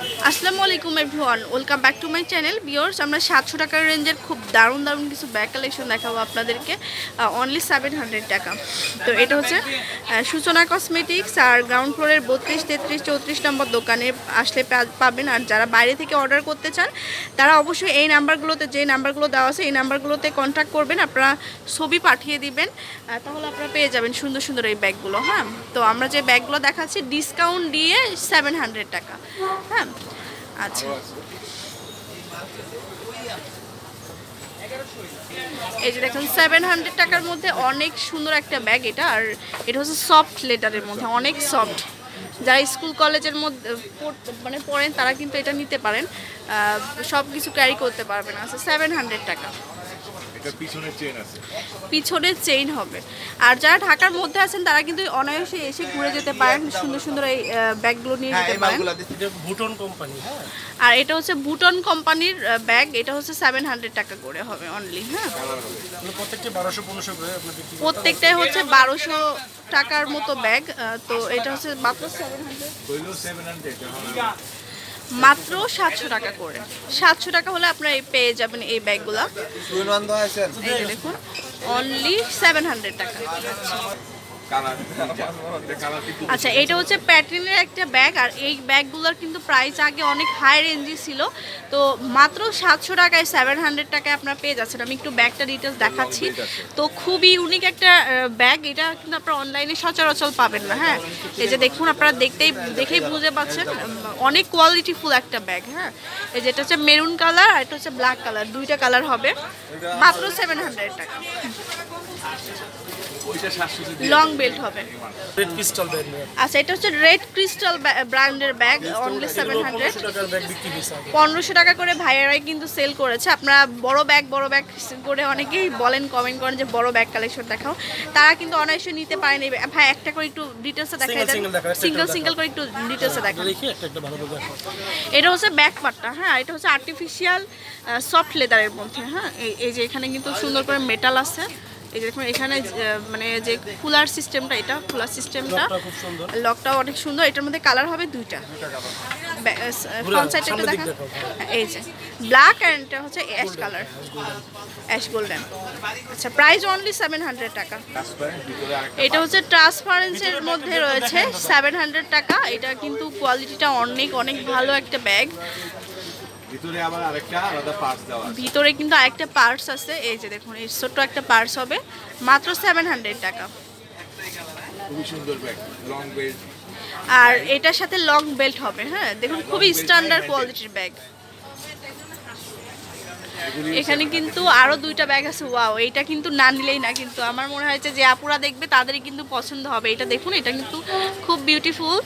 আসসালামু আলাইকুম everyone welcome back to my channel বিয়র্স আমরা সাতশো টাকার রেঞ্জের খুব দারুণ দারুণ কিছু ব্যাগ কালেকশন দেখাবো আপনাদেরকে অনলি সেভেন হান্ড্রেড টাকা। তো এটা হচ্ছে সূচনা কসমেটিক্স আর গ্রাউন্ড ফ্লোরের বত্রিশ, তেত্রিশ, চৌত্রিশ নম্বর দোকানে আসলে পাবেন। আর যারা বাইরে থেকে অর্ডার করতে চান, তারা অবশ্যই এই নাম্বারগুলোতে, যে নাম্বারগুলো দেওয়া আছে, এই নাম্বারগুলোতে কন্ট্যাক্ট করবেন। আপনারা ছবি পাঠিয়ে দিবেন তাহলে আপনারা পেয়ে যাবেন সুন্দর সুন্দর এই ব্যাগগুলো হ্যাঁ? তো আমরা যে ব্যাগগুলো দেখাচ্ছি ডিসকাউন্ট দিয়ে সেভেন হান্ড্রেড টাকা হ্যাঁ? আচ্ছা। এই দেখুন সেভেন হান্ড্রেড টাকার মধ্যে অনেক সুন্দর একটা ব্যাগ এটা, আর এটা হচ্ছে সফট লেটারের মধ্যে, অনেক সফট যারা স্কুল কলেজের মধ্যে মানে পড়েন, তারা কিন্তু এটা নিতে পারেন। সব কিছু ক্যারি করতে পারবেন। আচ্ছা সেভেন হান্ড্রেড টাকা। এটা পিছনে চেন আছে। পিছনে চেইন হবে। আর যারা ঢাকার মধ্যে আছেন তারা কিন্তু অনায়াসে এসে ঘুরে যেতে পারেন সুন্দর সুন্দর এই ব্যাগগুলো নিয়ে হ্যাঁ যেতে পারেন। মালগুলা দিচ্ছি। এটা ভুটন কোম্পানি হ্যাঁ। আর এটা হচ্ছে বুটন কোম্পানির ব্যাগ এটা হচ্ছে সেভেন হান্ড্রেড টাকা করে হবে অনলি হ্যাঁ। মানে প্রত্যেকটাই হচ্ছে বারোশো টাকার মতো ব্যাগ তো এটা হচ্ছে মাত্র সেভেন হান্ড্রেড সেভেন হান্ড্রেড মাত্র সাতশো টাকা করে। সাতশো টাকা হলে আপনারা এই পেয়ে যাবেন এই ব্যাগগুলো। দেখুন অনলি সেভেন হান্ড্রেড টাকা। আচ্ছা এটা হচ্ছে প্যাটার্নের একটা ব্যাগ আর এই ব্যাগগুলোর কিন্তু প্রাইস আগে অনেক হাই রেঞ্জে ছিল। তো মাত্র সাতশো টাকায় সেভেন হান্ড্রেড টাকায় আপনারা পেয়ে যাচ্ছেন। আমি একটু ব্যাগটা ডিটেলস দেখাচ্ছি। তো খুবই ইউনিক একটা ব্যাগ এটা কিন্তু আপনারা অনলাইনে সচরাচর পাবেন না হ্যাঁ? এই যে দেখুন আপনারা দেখতেই দেখেই বুঝতে পারছেন উম, অনেক কোয়ালিটিফুল একটা ব্যাগ হ্যাঁ? এই যেটা হচ্ছে মেরুন কালার আর এটা হচ্ছে ব্ল্যাক কালার দুইটা কালার হবে। মাত্র সেভেন হান্ড্রেড টাকা। লং বেল্ট হবে। রেড পিস্টল ব্যাগ আচ্ছা এটা হচ্ছে রেড ক্রিস্টাল ব্র্যান্ডের ব্যাগ অনলি সেভেন হান্ড্রেড পনেরোশো টাকা করে ভাইয়ারাই কিন্তু সেল করেছে। আপনারা বড় ব্যাগ বড় ব্যাগ করে অনেকেই বলেন কমেন্ট করেন যে বড় ব্যাগ কালেকশন দেখাও। তারা কিন্তু অনায়াসে নিতে পারেন। ভাই একটা করে একটু ডিটেলসে দেখাই দেন। সিঙ্গেল সিঙ্গেল করে একটু ডিটেলসে দেখান। দেখি একটা একটা ভালো করে দেখো এটা হচ্ছে ব্যাক পার্টটা হ্যাঁ? এটা হচ্ছে আর্টিফিশিয়াল সফট লেদারের মধ্যে হ্যাঁ? এই যে এখানে কিন্তু সুন্দর করে মেটাল আছে। এই দেখুন এখানে মানে যে কুলার সিস্টেমটা এটা কুলার সিস্টেমটা লকটাও অনেক সুন্দর। এটার মধ্যে কালার হবে দুইটা। ফ্রন্ট সাইডটা দিক দেখা এই যে ব্ল্যাক অ্যান্ড এটা হচ্ছে অ্যাশ কালার অ্যাশ গোল্ডেন আচ্ছা প্রাইস অনলি সেভেন হান্ড্রেড টাকা। এটা হচ্ছে ট্রান্সপারেন্সের মধ্যে রয়েছে সেভন হান্ড্রেড টাকা। এটা কিন্তু কোয়ালিটিটা অনেক অনেক ভালো একটা ব্যাগ ভিতরে আবার আরেকটা আলাদা পার্টস দেওয়া আছে। ভিতরে কিন্তু আরেকটা পার্টস আছে। এই যে দেখুন এই ছোট্ট একটা পার্টস হবে। মাত্র সেভেন হান্ড্রেড টাকা। খুবই সুন্দর ব্যাগ লং বেল্ট আর এটার সাথে লং বেল্ট হবে হ্যাঁ? দেখুন খুবই স্ট্যান্ডার্ড কোয়ালিটির ব্যাগ এখানে কিন্তু আরও দুইটা ব্যাগ আছে। ওয়াও এইটা কিন্তু না নিলেই না কিন্তু। আমার মনে হয় যে আপুরা দেখবে তাদেরই কিন্তু পছন্দ হবে। এটা দেখুন এটা কিন্তু খুব বিউটিফুল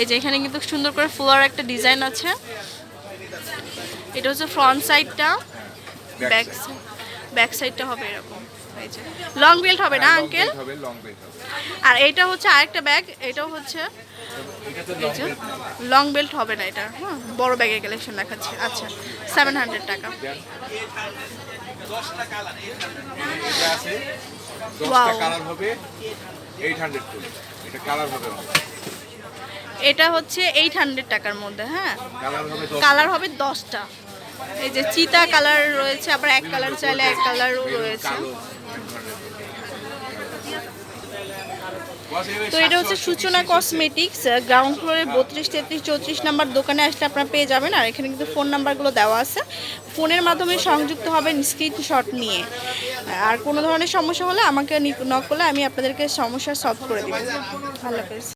এই যে এখানে কিন্তু সুন্দর করে ফুলার একটা ডিজাইন আছে। এটা হচ্ছে ফ্রন্ট সাইডটা ব্যাক ব্যাক সাইডটা হবে এরকম লং বেল্ট হবে না আঙ্কেল হবে আর এটা হচ্ছে আরেকটা ব্যাগ এটাও হচ্ছে লং বেল্ট হবে না এটা হ্যাঁ বড় ব্যাগের কালেকশন দেখাচ্ছে আচ্ছা সেভেন হান্ড্রেড টাকা. কালার হবে এইট হান্ড্রেড এটা কালার হবে এটা হচ্ছে এইট হান্ড্রেড টাকার মধ্যে হ্যাঁ? কালার হবে দশটা। এই যে চিতা কালার রয়েছে আবার এক কালার চাইলে এক কালারও রয়েছে। তো এটা হচ্ছে সূচনা কসমেটিক্স গ্রাউন্ড ফ্লোরে বত্রিশ তেত্রিশ চৌত্রিশ নাম্বার দোকানে আসলে আপনারা পেয়ে যাবেন আর এখানে কিন্তু ফোন নাম্বারগুলো দেওয়া আছে। ফোনের মাধ্যমে সংযুক্ত হবেন স্ক্রিনশট নিয়ে। আর কোনো ধরনের সমস্যা হলে আমাকে নক করলে আমি আপনাদেরকে সমস্যা সলভ করে দিব। আল্লাহ হাফেজ।